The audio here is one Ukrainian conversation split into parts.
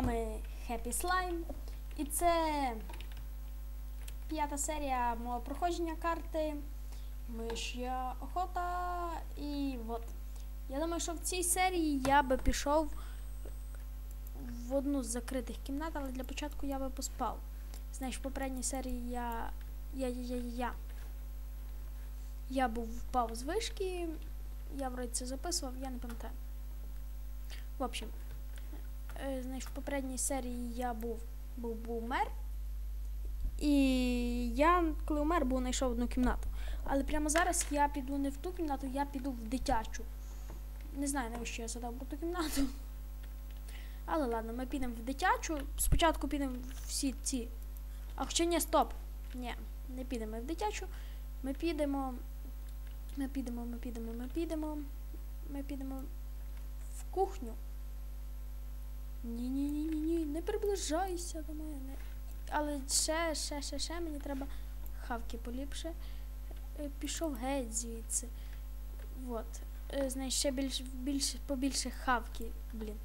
вами Happy Slime. І це п'ята серія мого проходження карти. Миш'я охота. І от. Я думаю, що в цій серії я би пішов в одну з закритих кімнат, але для початку я би поспав. Знаєш, в попередній серії я. Я, я, я, я. Я був впав з вишки, я вроді це записував, я не пам'ятаю. В общем, е, знаєш, в попередній серії я був, був, був. І я, коли умер, був знайшов одну кімнату. Але прямо зараз я піду не в ту кімнату, я піду в дитячу. Не знаю, навіщо я задав ту кімнату. Але ладно, ми підемо в дитячу. Спочатку підемо всі ці. А хоча ні, стоп. Ні, не підемо в дитячу. Ми підемо. Ми підемо, ми підемо, ми підемо. Ми підемо в кухню. Приближайся до мене. Але ще, ще, ще, ще мені треба хавки поліпше. Е, Пішов геть звідси. Вот. Е, Знаєш, ще більш, більше, побільше хавки. Блін.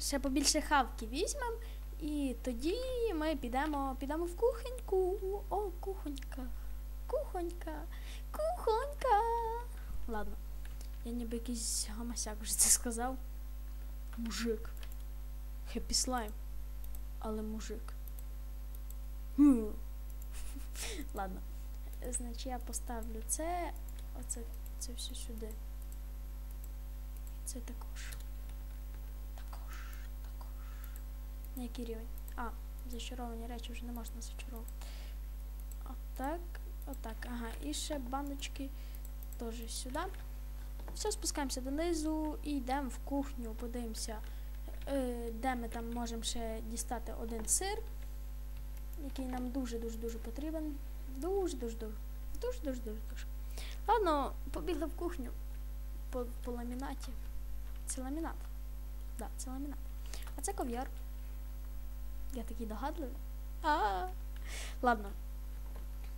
Ще побільше хавки візьмемо. І тоді ми підемо, підемо в кухоньку. О, кухонька. Кухонька. Кухонька. Ладно. Я ніби якийсь гамасяк вже це сказав. Мужик. Хеппі слайм. Але мужик. Хм. Ладно. Значить, я поставлю це. Оце це все сюди. І це також. Також. Також. На який рівень? А, зачаровані речі вже не можна зачаровувати. Отак. Отак. Ага. І ще баночки теж сюди. Все, спускаємося донизу і йдемо в кухню, подивимося, де ми там можемо ще дістати один сир, який нам дуже-дуже дуже потрібен. Дуже-дуже дуже. Дуже-дуже дуже дуже. Ладно, побігли в кухню по, по ламінаті. Це ламінат. Да, це ламінат. А це ков'яр. Я такий догадливий. А. Ладно.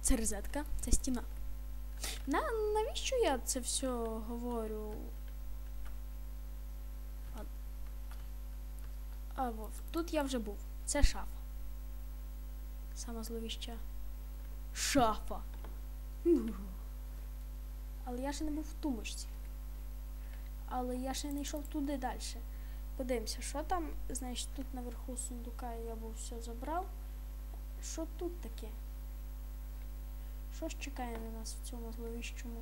Це розетка, це стіна. На, навіщо я це все говорю? А, а тут я вже був. Це шафа. Сама зловіща. Шафа. Але я ще не був в тумочці. Але я ще не йшов туди далі. Подивимося, що там. Значить, тут наверху сундука я був все забрав. Що тут таке? Що ж чекає на нас в цьому зловіщому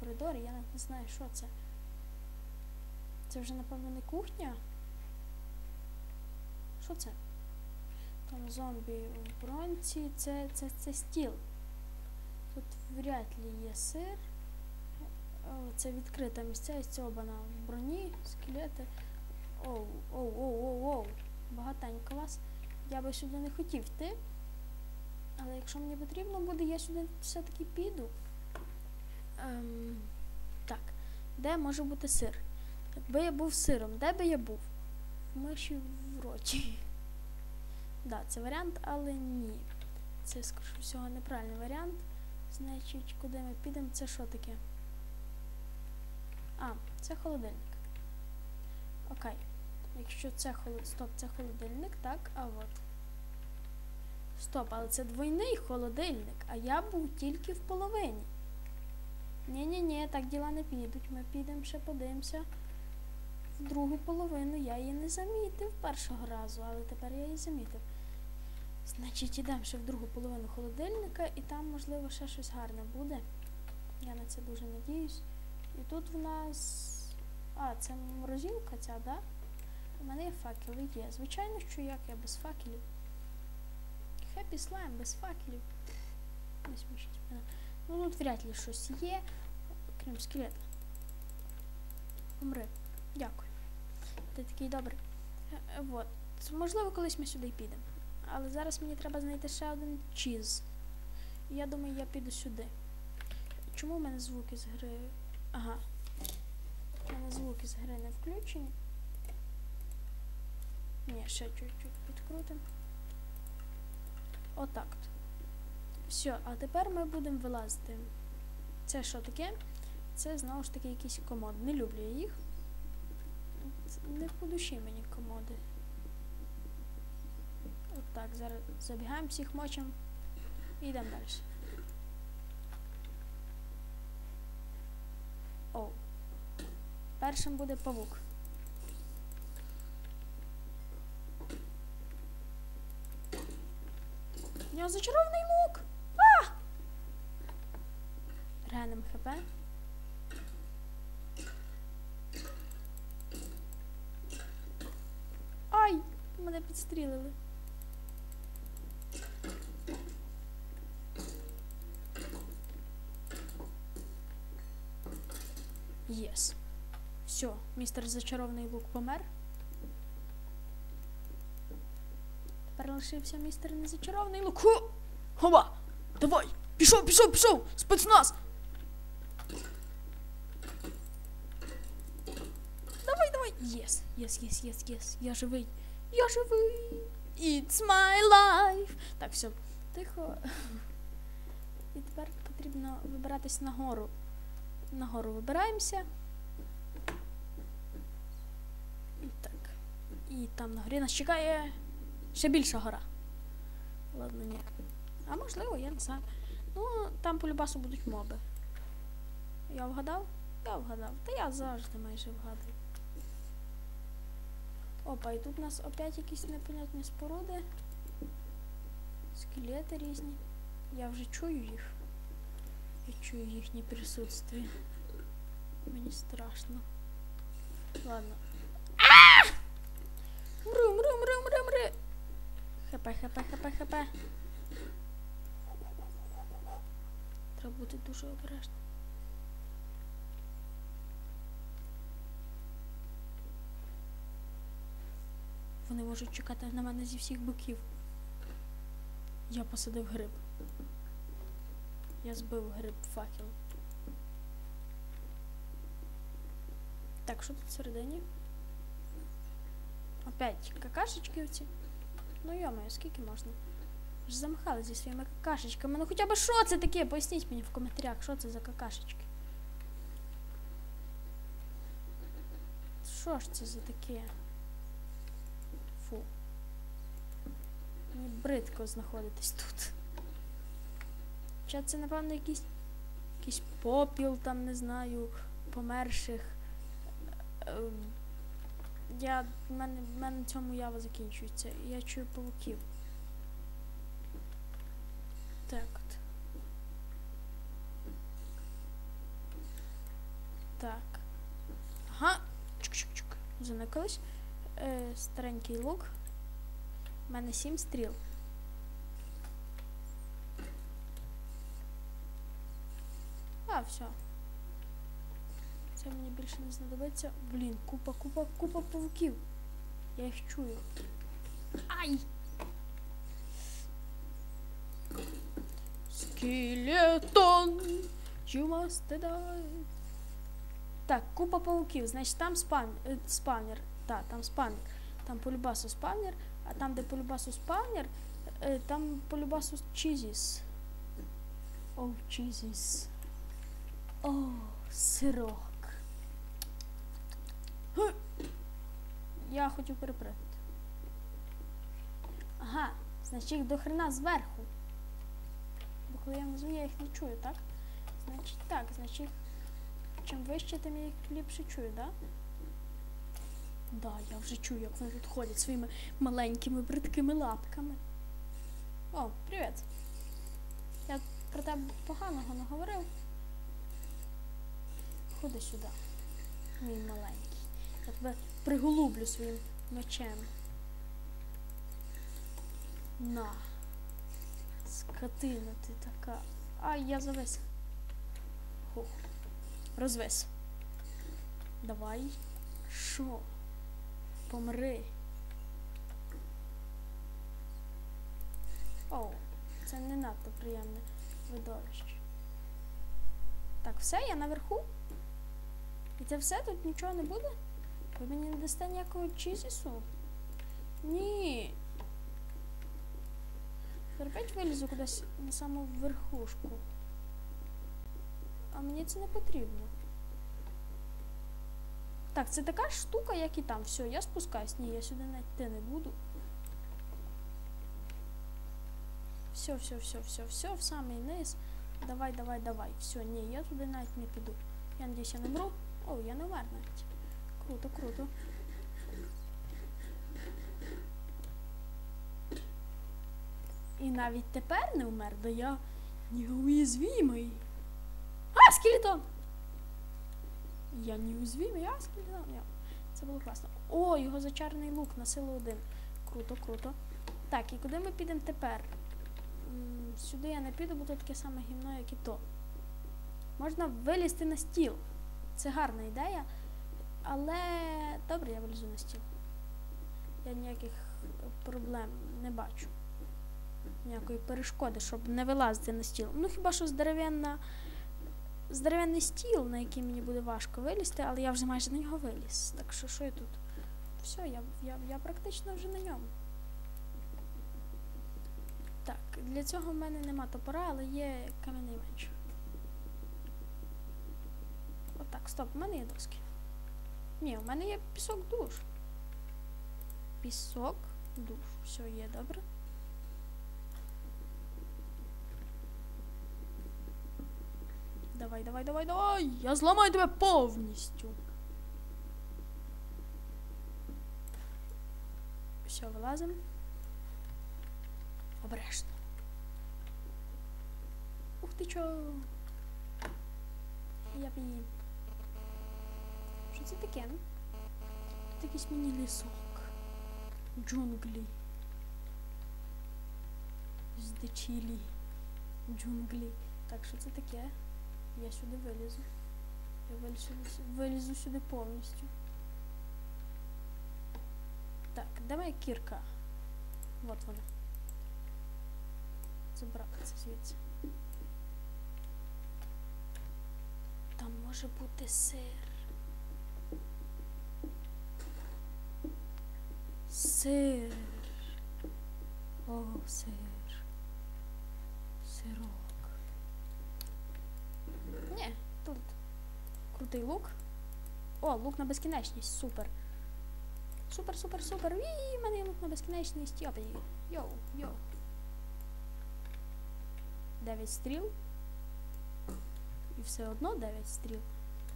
коридорі? Я навіть не знаю, що це. Це вже, напевно, не кухня. Що це? Там зомбі в бронці. Це, це, це стіл. Тут вряд ли є сир. О, це відкрита місцевість, це обана в броні, скелети. Оу, оу, оу, оу, оу. Багатенько вас. Я би сюди не хотів йти. Але якщо мені потрібно буде, я сюди все-таки піду. Ем, так, де може бути сир? Якби я був сиром, де би я був? Миші в роті. Да, це варіант, але ні. Це, скоріше всього, неправильний варіант. Значить, куди ми підемо, це що таке? А, це холодильник. Окей. Якщо це холод... Стоп, це холодильник, так, а от. Стоп, але це двойний холодильник, а я був тільки в половині. Ні-ні-ні, так діла не підуть. Ми підемо ще подивимося. Другу половину я її не замітив першого разу, але тепер я її замітив. Значить, йдемо ще в другу половину холодильника, і там, можливо, ще щось гарне буде. Я на це дуже надіюсь. І тут в нас. А, це морозилка ця, да? У мене є факели є. Звичайно, що як я без факелів. Хеппі слайм без факелів. Не смішіть мене. Ну тут вряд ли щось є, крім скелета. Умри. Дякую. Ти такий добрий. Е, е, Вот. Можливо, колись ми сюди підемо. Але зараз мені треба знайти ще один чіз. Я думаю, я піду сюди. Чому в мене звуки з гри? Ага. У мене звуки з гри не включені. Ні, ще чуть-чуть підкрутимо. Отак. от. Все, а тепер ми будемо вилазити. Це що таке? Це знову ж таки якісь комоди. Не люблю я їх. Не по душі мені комоди. От так, зараз забігаємо, всіх мочимо і йдемо далі. О. Першим буде павук. У нього зачарований лук! А! Ренем хп. Ай! Мене підстрілили. Єс. Все, містер зачарований лук помер. Тепер лишився містер незачарований лук. Хо! Хова! Давай! Пішов, пішов, пішов! Спецназ! Давай, давай! Єс, єс, єс, єс, єс. Я живий. Я живий. It's my life. Так, все, тихо. І тепер потрібно вибиратись нагору. Нагору вибираємося. Так. І там на горі нас чекає ще більша гора. Ладно, ні. А можливо, я не знаю. Ну, там по любасу будуть моби. Я вгадав? Я вгадав. Та я завжди майже вгадую. Опа, і тут у нас опять якісь непонятні споруди. Скелети різні. Я вже чую їх. Я чую їхнє присутствие. Мені страшно. Ладно. Мру, мру, мру, мру, мру. Хп, хп, хп, хп. Треба бути дуже обережним. Вони можуть чекати на мене зі всіх боків. Я посадив гриб. Я збив гриб факел. Так, що тут всередині? Опять какашечки оці. Ну йомаю, скільки можна? Ж замахали зі своїми какашечками. Ну хоча б що це таке? Поясніть мені в коментарях, що це за какашечки. Що ж це за таке? Мені бридко знаходитись тут. Хоча це, напевно, якийсь якийсь попіл, там, не знаю, померших. Ем, Я, в мене, в мене цьому ява закінчується. Я чую павуків. Так от. Так. Ага. Чук-чук-чук. Заникались. Е, старенький лук. У мене сім стріл. А, все. Це мені більше не знадобиться. Блін, купа, купа, купа павуків. Я їх чую. Ай! Скелетон! You must. Так, купа пауків. Значить, там е, спавнер. Так, там спавнер. Там по любасу спавнер, а там, де по любасу спавнер, е, там по любасу чизіс. О, чизіс. О, сирок. Я хотів перепригнути. Ага, значить їх до хрена зверху. Бо коли я внизу, я їх не чую, так? Значить так, значить чим вище, тим я їх ліпше чую, так? Да? Да, я вже чую, як вони тут ходять своїми маленькими бридкими лапками. О, привіт. Я про тебе поганого не говорив. Ходи сюди, мій маленький. Я тебе приголублю своїм мечем. На. Скотина ти така. Ай, я завис. Хух. Розвис. Давай. Що? Помри. Оу, це не надто приємне видовище. Так, все, я наверху. І це все, тут нічого не буде? Ви мені не дасте ніякого чизісу? Ні. Терпеть вилізу кудись на саму верхушку. А мені це не потрібно. Так, це така штука, як і там. Все, я спускаюсь. Ні, я сюди йти не буду. Все, все, все, все, все, в самий низ. Давай, давай, давай. Все, ні, я туди навіть не піду. Я надіюсь, я не мру. О, я не вмер навіть. Круто, круто. І навіть тепер не вмер, да я неуязвимий. А, скелетон! Я а скелетон. Я. Це було класно. О, його зачарний лук на силу один. Круто, круто. Так, і куди ми підемо тепер? Сюди я не піду, бо тут таке саме гімно, як і то. Можна вилізти на стіл. Це гарна ідея. Але добре, я вилізу на стіл. Я ніяких проблем не бачу. Ніякої перешкоди, щоб не вилазити на стіл. Ну хіба що здоровенна. Здоровенний стіл, на який мені буде важко вилізти, але я вже майже на нього виліз. Так що що я тут? Все, я, я, я практично вже на ньому. Так, для цього в мене нема топора, але є кам'яний меч. Отак, стоп, у мене є доски. Ні, у мене є пісок душ. Пісок душ. Все є добре. Давай, давай, давай, давай! Я зламаю тебе повністю. Все, вилазимо. Обережно. Ух ти чо. Я б її. Що це таке? Тут якийсь мені лісок. Джунглі. Здичілі. Джунглі. Так, що це таке? Я сюди вилізу. Я вилізу, вилізу сюди повністю. Так, моя кірка? Вот вона. Забрати це звідси. Там може бути сир. Сир. О, сир. Сирок. Ні, тут крутий лук. О, лук на безкінечність. Супер. Супер, супер, супер. Вій, мене є лук на безкінечність. Йопі. Йоу, йоу. 9 стріл. І все одно 9 стріл.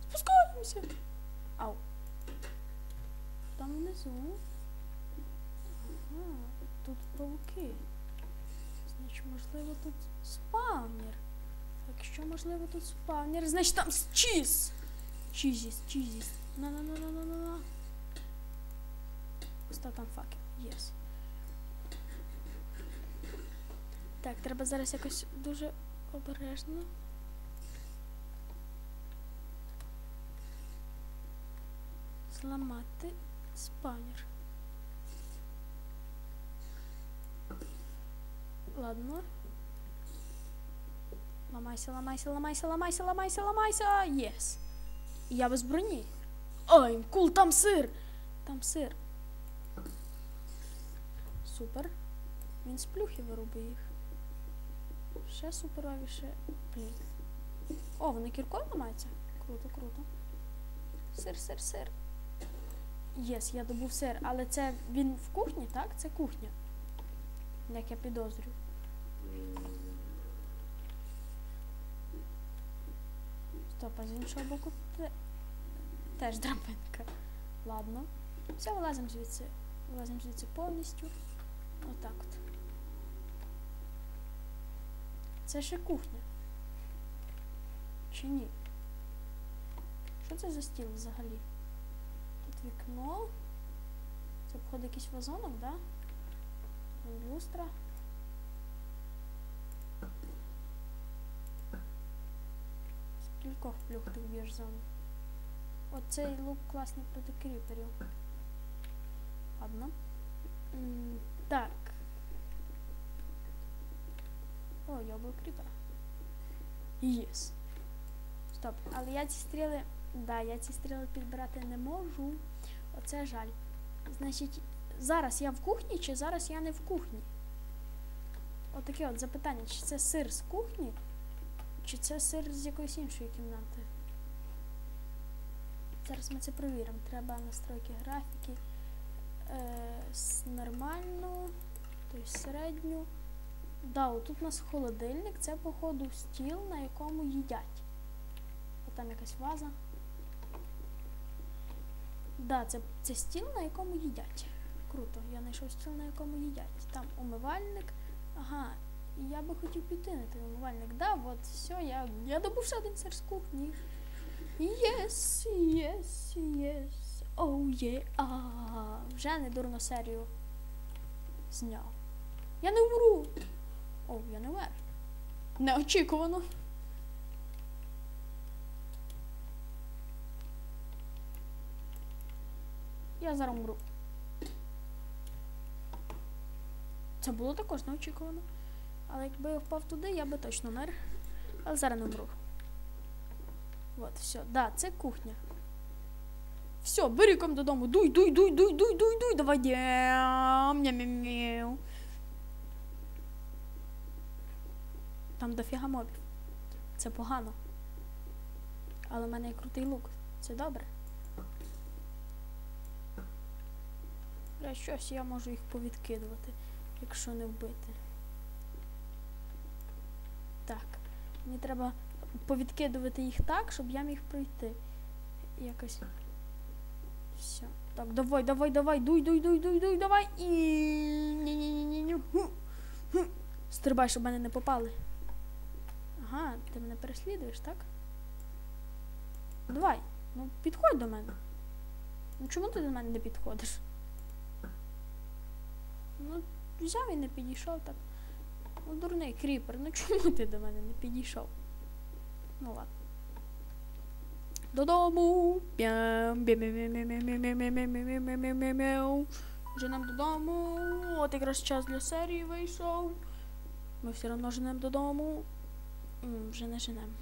Спускаємося. Ау. Там внизу. Ага, тут пауки. Значить, можливо, тут спавнер. Якщо, можливо, тут спавнер, значить там чіз. Чізіс, чізіс. на на на на на на на Став там факел. Єс. Так, треба зараз якось дуже обережно. Зламати спавнер. Ладно. Ламайся, ламайся, ламайся, ламайся, ламайся, ламайся. Єс. Я без броні. Ой, кул, там сир. Там сир. Супер. Він з плюхи вирубує їх. Ще суперовіше. Блін. О, вони кіркою ламаються? Круто, круто. Сир, сир, сир. Єс, я добув сир, але це він в кухні, так? Це кухня. Як я підозрюю. Стоп, а з іншого боку. Теж драбинка. Ладно. Все, вилазимо звідси. Вилазимо звідси повністю. Отак от. Це ще кухня. Чи ні? Що це за стіл взагалі? Тут вікно. Це походу якийсь вазонок, да? Люстра. З кількох плюх ти вб'єш зону. Оцей лук класний проти кріперів. Ладно. Так. О, я був кріпера. Єс. Стоп. Але я ці стріли. Да, я ці стріли підбирати не можу. Оце жаль. Значить, зараз я в кухні, чи зараз я не в кухні? Отаке от запитання, чи це сир з кухні, чи це сир з якоїсь іншої кімнати? Зараз ми це перевіримо. Треба настройки графіки. Е, нормальну, тобто середню. Да, отут у нас холодильник, це, походу, стіл, на якому їдять. От там якась ваза. Да, це, це стіл, на якому їдять. Круто, я знайшов стіл, на якому їдять. Там умивальник. Ага, і я би хотів піти на той умивальник. Да, от, все, я, я добув ще один сир з кухні. Єс, єс, єс. Оу є. А, вже не дурно серію зняв. Я не вмру. О, я не вмер. Неочікувано. Я зараз вмру. Це було також неочікувано. Але якби я впав туди, я би точно мер. Але зараз не вмру. От, все. Да, це кухня. Все, бери ком додому. Дуй, дуй, дуй, дуй, дуй, дуй, дуй, давай. Дям, ням-ням-ням. Там дофіга мобів. Це погано. Але в мене є крутий лук. Це добре. Бля, щось я можу їх повідкидувати, якщо не вбити. Так. Мені треба повідкидувати їх так, щоб я міг пройти. Якось. Все. Так, давай, давай, давай, дуй, дуй, дуй, дуй, дуй, давай. І. Ні-ні-ні-ні. Ху. Ху. Стрибай, щоб мене не попали. Ага, ти мене переслідуєш, так? Давай, ну підходь до мене. Ну чому ти до мене не підходиш? Ну, взяв і не підійшов так. Ну, дурний кріпер, ну чому ти до мене не підійшов? Ну ладно. Додому. Вже нам додому. От якраз час для серії вийшов. Ми все одно женемо додому. Вже не женемо.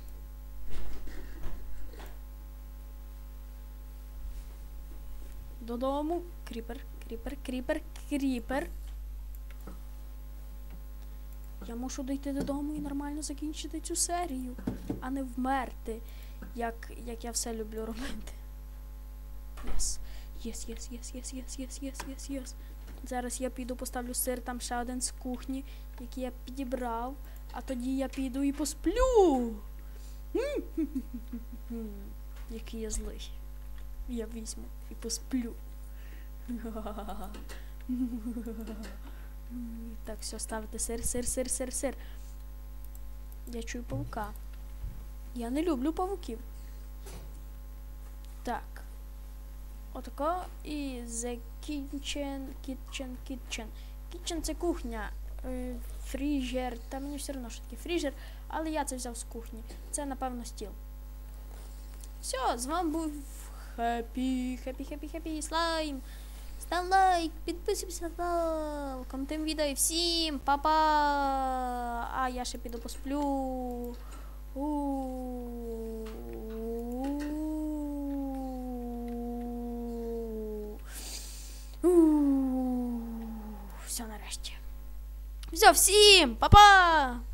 Додому. Кріпер, кріпер, кріпер, кріпер. Я мушу дійти додому і нормально закінчити цю серію, а не вмерти, як, як я все люблю робити. Єс. Єс, єс, єс, єс, єс, єс, єс, єс, єс. Зараз я піду поставлю сир, там ще один з кухні, який я підібрав, а тоді я піду і посплю. Який я злий. Я візьму і посплю. Так, все, ставити сир, сир, сир, сир, сир. Я чую павука. Я не люблю павуків. Так. Отако. І the kitchen, kitchen, kitchen. Kitchen це кухня. Е, Фріжер. Та мені все одно що таке фріжер, але я це взяв з кухні. Це, напевно, стіл. Все, з вами був Хеппі, хеппі, хеппі, хеппі, слайм. Став лайк, підписуйся на канал, коментуємо відео і всім, па-па! А я ще піду посплю. У-у-у. Все нарешті. Все, всім, па-па!